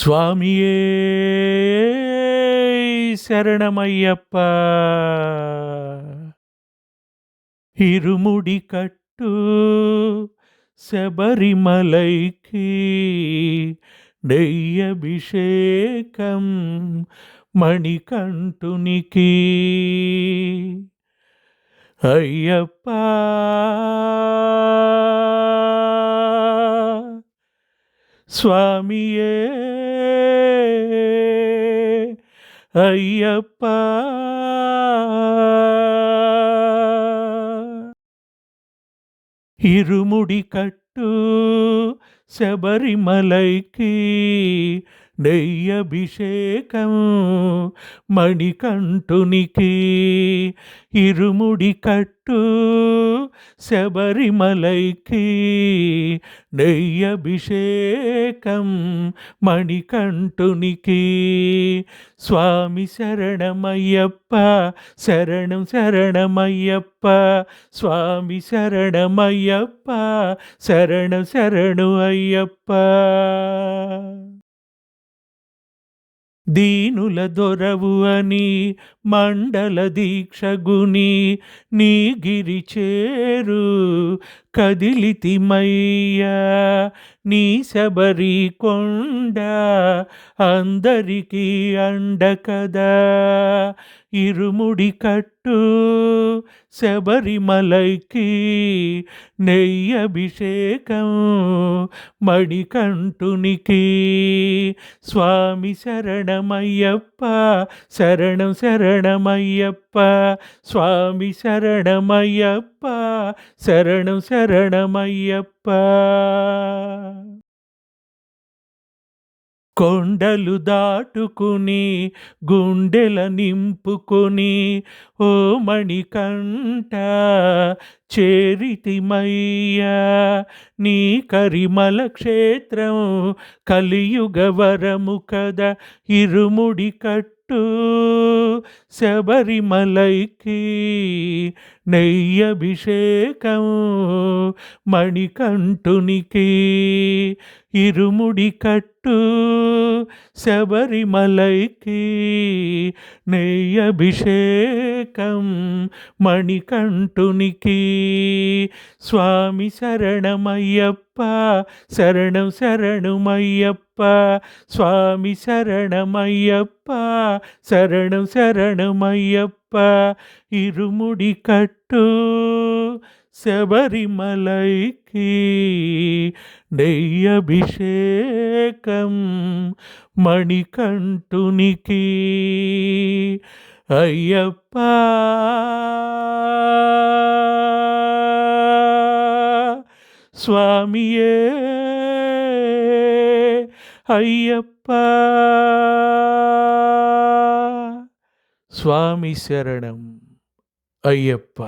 స్వామియే శరణమయ్యప్ప ఇరుముడి కట్టు శబరిమలైకి నెయ్యభిషేకం మణికంఠునికి అయ్యప్ప స్వామియే అయ్యప్ప. ఇరుముడి కట్టు శబరిమలైకి నెయ్యభిషేకం మణికంఠునికి ఇరుముడి కట్టు శబరిమలైకి నెయ్యభిషేకం మణికంఠునికి స్వామి శరణమయ్యప్ప శరణం శరణమయ్యప్ప స్వామి శరణమయ్యప్ప శరణం శరణు అయ్యప్ప దీనుల దొరవు అని మండల దీక్షగుని నీ గిరి చేరు. కదిలితిమయ్యా నీ శబరి కొండ అందరికీ అండ కదా. ఇరుముడి కట్టు శబరిమలైకి నెయ్యభిషేకం మణికంఠునికి. స్వామి శరణమయ్యప్ప శరణం శరణమయ్యప్ప స్వామి శరణమయ్యప్ప శరణం శరణమయ్యప్ప. కొండలు దాటుకుని గుండెల నింపుకుని ఓ మణికంఠ చేరితిమయ్యా. నీ కరిమల క్షేత్రం కలియుగ వరము కద ఇరుముడి కట్టు శబరిమలైకి నెయ్యభిషేకము మణికంఠునికి ఇరుముడి కట్టు శబరిమలైకి నెయ్యభిషేకం మణికంఠునికి స్వామి శరణమయ్యప్ప శరణం శరణమయ్యప్ప స్వామి శరణమయ్యప్ప శరణం శరణమయ్యప్ప. ఇరుముడి కట్టు శబరిమలైకి నెయ్యభిషేకం మణికంఠునికి. అయ్యప్ప! స్వామియే! అయ్యప్ప! స్వామి శరణం అయ్యప్ప